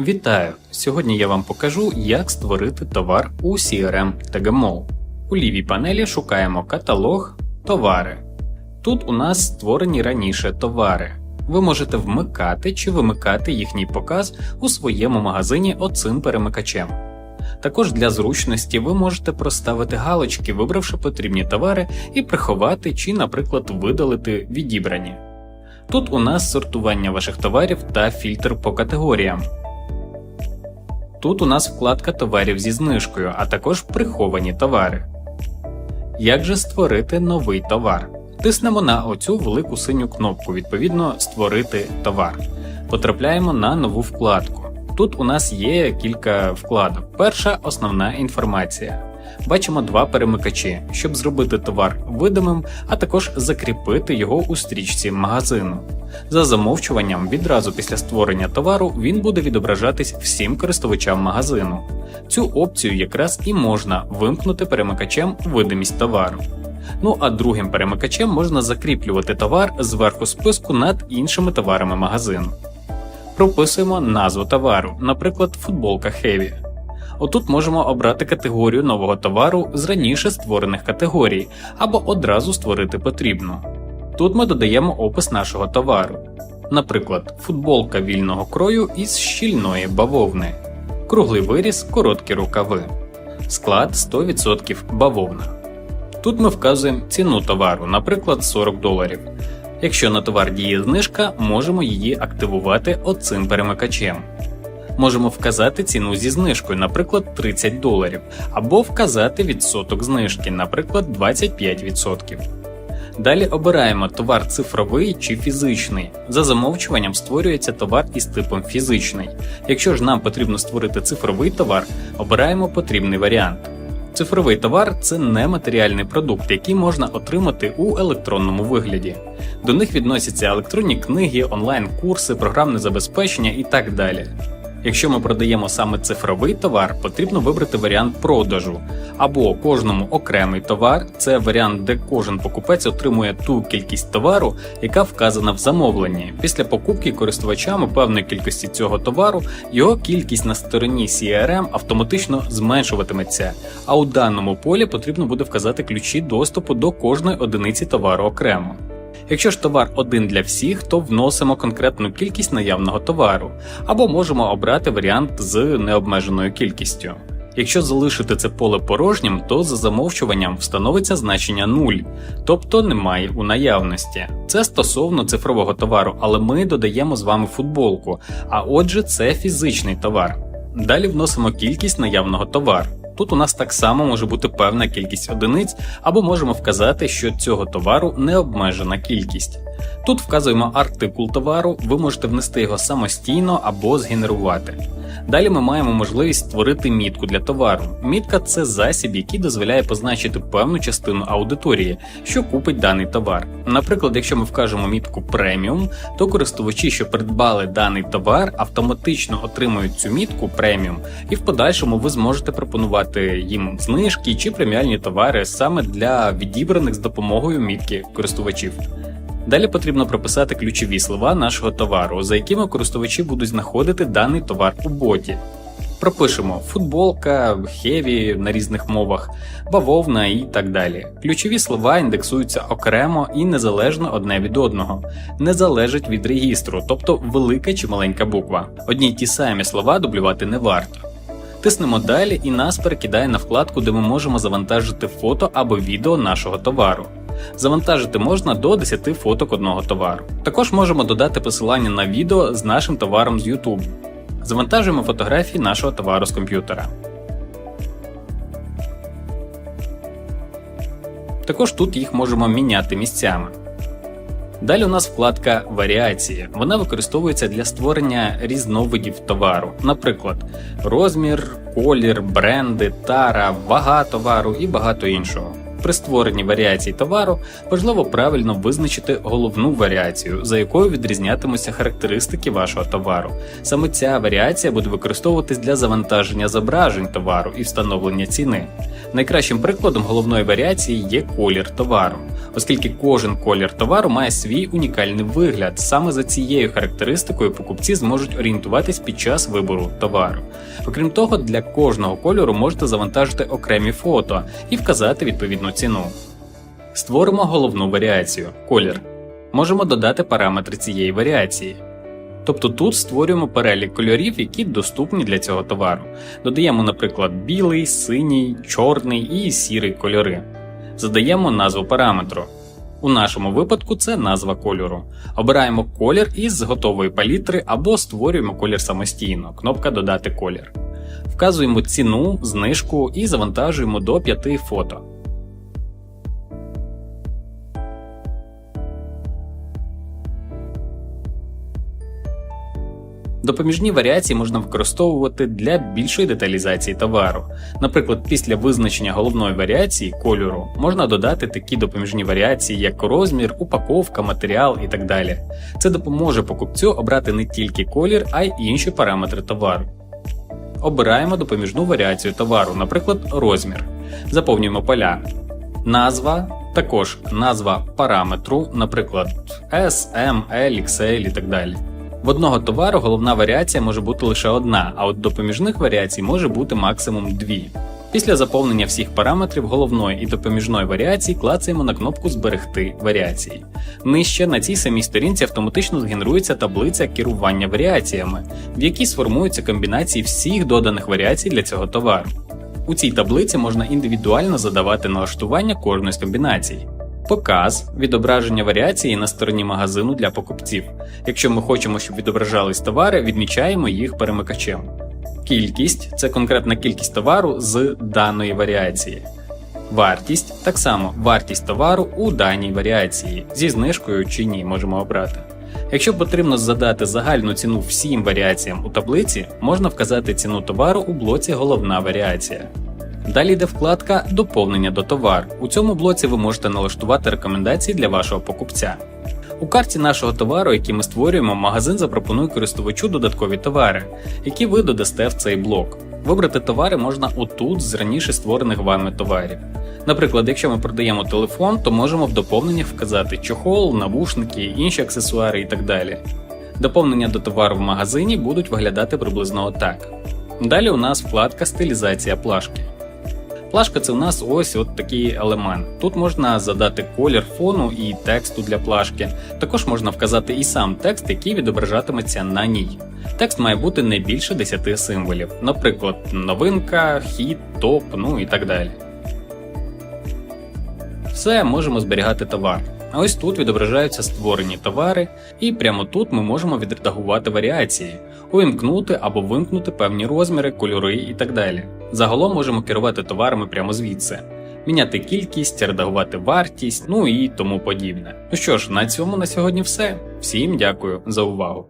Вітаю! Сьогодні я вам покажу, як створити товар у CRM TagMall. У лівій панелі шукаємо каталог Товари. Тут у нас створені раніше товари. Ви можете вмикати чи вимикати їхній показ у своєму магазині оцим перемикачем. Також для зручності ви можете проставити галочки, вибравши потрібні товари, і приховати чи, наприклад, видалити відібрані. Тут у нас сортування ваших товарів та фільтр по категоріям. Тут у нас вкладка товарів зі знижкою, а також приховані товари. Як же створити новий товар? Тиснемо на оцю велику синю кнопку, відповідно, Створити товар. Потрапляємо на нову вкладку. Тут у нас є кілька вкладок. Перша основна інформація. Бачимо два перемикачі, щоб зробити товар видимим, а також закріпити його у стрічці магазину. За замовчуванням, відразу після створення товару він буде відображатись всім користувачам магазину. Цю опцію якраз і можна вимкнути перемикачем видимість товару. Ну а другим перемикачем можна закріплювати товар зверху списку над іншими товарами магазину. Прописуємо назву товару, наприклад, футболка Heavy. Отут можемо обрати категорію нового товару з раніше створених категорій, або одразу створити потрібну. Тут ми додаємо опис нашого товару, наприклад, футболка вільного крою із щільної бавовни, круглий виріс, короткі рукави, склад 100% бавовна. Тут ми вказуємо ціну товару, наприклад, 40 доларів. Якщо на товар діє знижка, можемо її активувати оцим перемикачем. Можемо вказати ціну зі знижкою, наприклад, 30 доларів, або вказати відсоток знижки, наприклад, 25%. Далі обираємо товар цифровий чи фізичний. За замовчуванням створюється товар із типом фізичний. Якщо ж нам потрібно створити цифровий товар, обираємо потрібний варіант. Цифровий товар це нематеріальний продукт, який можна отримати у електронному вигляді. До них відносяться електронні книги, онлайн-курси, програмне забезпечення і так далі. Якщо ми продаємо саме цифровий товар, потрібно вибрати варіант продажу, або кожному окремий товар це варіант, де кожен покупець отримує ту кількість товару, яка вказана в замовленні. Після покупки користувачами певної кількості цього товару його кількість на стороні CRM автоматично зменшуватиметься, а у даному полі потрібно буде вказати ключі доступу до кожної одиниці товару окремо. Якщо ж товар один для всіх, то вносимо конкретну кількість наявного товару, або можемо обрати варіант з необмеженою кількістю. Якщо залишити це поле порожнім, то за замовчуванням встановиться значення 0, тобто немає у наявності. Це стосовно цифрового товару, але ми додаємо з вами футболку, а отже, це фізичний товар. Далі вносимо кількість наявного товару. Тут у нас так само може бути певна кількість одиниць, або можемо вказати, що цього товару не обмежена кількість. Тут вказуємо артикул товару, ви можете внести його самостійно або згенерувати. Далі ми маємо можливість створити мітку для товару. Мітка це засіб, який дозволяє позначити певну частину аудиторії, що купить даний товар. Наприклад, якщо ми вкажемо мітку преміум, то користувачі, що придбали даний товар, автоматично отримують цю мітку преміум, і в подальшому ви зможете пропонувати їм знижки чи преміальні товари саме для відібраних з допомогою мітки користувачів. Далі потрібно прописати ключові слова нашого товару, за якими користувачі будуть знаходити даний товар у боті. Пропишемо футболка, хеві на різних мовах, бавовна і так далі. Ключові слова індексуються окремо і незалежно одне від одного, не залежать від регістру, тобто велика чи маленька буква. Одні й ті самі слова дублювати не варто. Тиснемо далі і нас перекидає на вкладку, де ми можемо завантажити фото або відео нашого товару. Завантажити можна до 10 фоток одного товару. Також можемо додати посилання на відео з нашим товаром з YouTube. Завантажуємо фотографії нашого товару з комп'ютера. Також тут їх можемо міняти місцями. Далі у нас вкладка Варіації. Вона використовується для створення різновидів товару, наприклад, розмір, колір, бренди, тара, вага товару і багато іншого. При створенні варіацій товару важливо правильно визначити головну варіацію, за якою відрізнятимуться характеристики вашого товару. Саме ця варіація буде використовуватись для завантаження зображень товару і встановлення ціни. Найкращим прикладом головної варіації є колір товару, оскільки кожен колір товару має свій унікальний вигляд. Саме за цією характеристикою покупці зможуть орієнтуватись під час вибору товару. Окрім того, для кожного кольору можете завантажити окремі фото і вказати відповідну ціну. Створимо головну варіацію колір. Можемо додати параметри цієї варіації. Тобто тут створюємо перелік кольорів, які доступні для цього товару. Додаємо, наприклад, білий, синій, чорний і сірий кольори. Задаємо назву параметру. У нашому випадку це назва кольору. Обираємо колір із готової палітри або створюємо колір самостійно. Кнопка Додати колір. Вказуємо ціну, знижку і завантажуємо до 5 фото. Допоміжні варіації можна використовувати для більшої деталізації товару. Наприклад, після визначення головної варіації кольору можна додати такі допоміжні варіації, як розмір, упаковка, матеріал і так далі. Це допоможе покупцю обрати не тільки колір, а й інші параметри товару. Обираємо допоміжну варіацію товару, наприклад, розмір. Заповнюємо поля. Назва, також назва параметру, наприклад, S, M, L, XL і так далі. В одного товару головна варіація може бути лише одна, а от допоміжних варіацій може бути максимум дві. Після заповнення всіх параметрів головної і допоміжної варіації клацаємо на кнопку Зберегти варіації. Нижче на цій самій сторінці автоматично згенерується таблиця керування варіаціями, в якій сформуються комбінації всіх доданих варіацій для цього товару. У цій таблиці можна індивідуально задавати налаштування кожної з комбінацій. Показ відображення варіації на стороні магазину для покупців. Якщо ми хочемо, щоб відображались товари, відмічаємо їх перемикачем. Кількість це конкретна кількість товару з даної варіації. Вартість так само вартість товару у даній варіації зі знижкою чи ні можемо обрати. Якщо потрібно задати загальну ціну всім варіаціям у таблиці, можна вказати ціну товару у блоці Головна варіація. Далі йде вкладка Доповнення до товару. У цьому блоці ви можете налаштувати рекомендації для вашого покупця. У карті нашого товару, який ми створюємо, магазин запропонує користувачу додаткові товари, які ви додасте в цей блок. Вибрати товари можна отут з раніше створених вами товарів. Наприклад, якщо ми продаємо телефон, то можемо в доповненнях вказати чохол, навушники, інші аксесуари і так далі. Доповнення до товару в магазині будуть виглядати приблизно отак. Далі у нас вкладка Стилізація плашки. Плашка це у нас ось от такий елемент. Тут можна задати колір фону і тексту для плашки. Також можна вказати і сам текст, який відображатиметься на ній. Текст має бути не більше 10 символів, наприклад, новинка, хід, топ, ну і так далі. Все можемо зберігати товар. Ось тут відображаються створені товари, і прямо тут ми можемо відредагувати варіації, увімкнути або вимкнути певні розміри, кольори і так далі. Загалом можемо керувати товарами прямо звідси, міняти кількість, редагувати вартість, ну і тому подібне. Ну що ж, на цьому на сьогодні все. Всім дякую за увагу.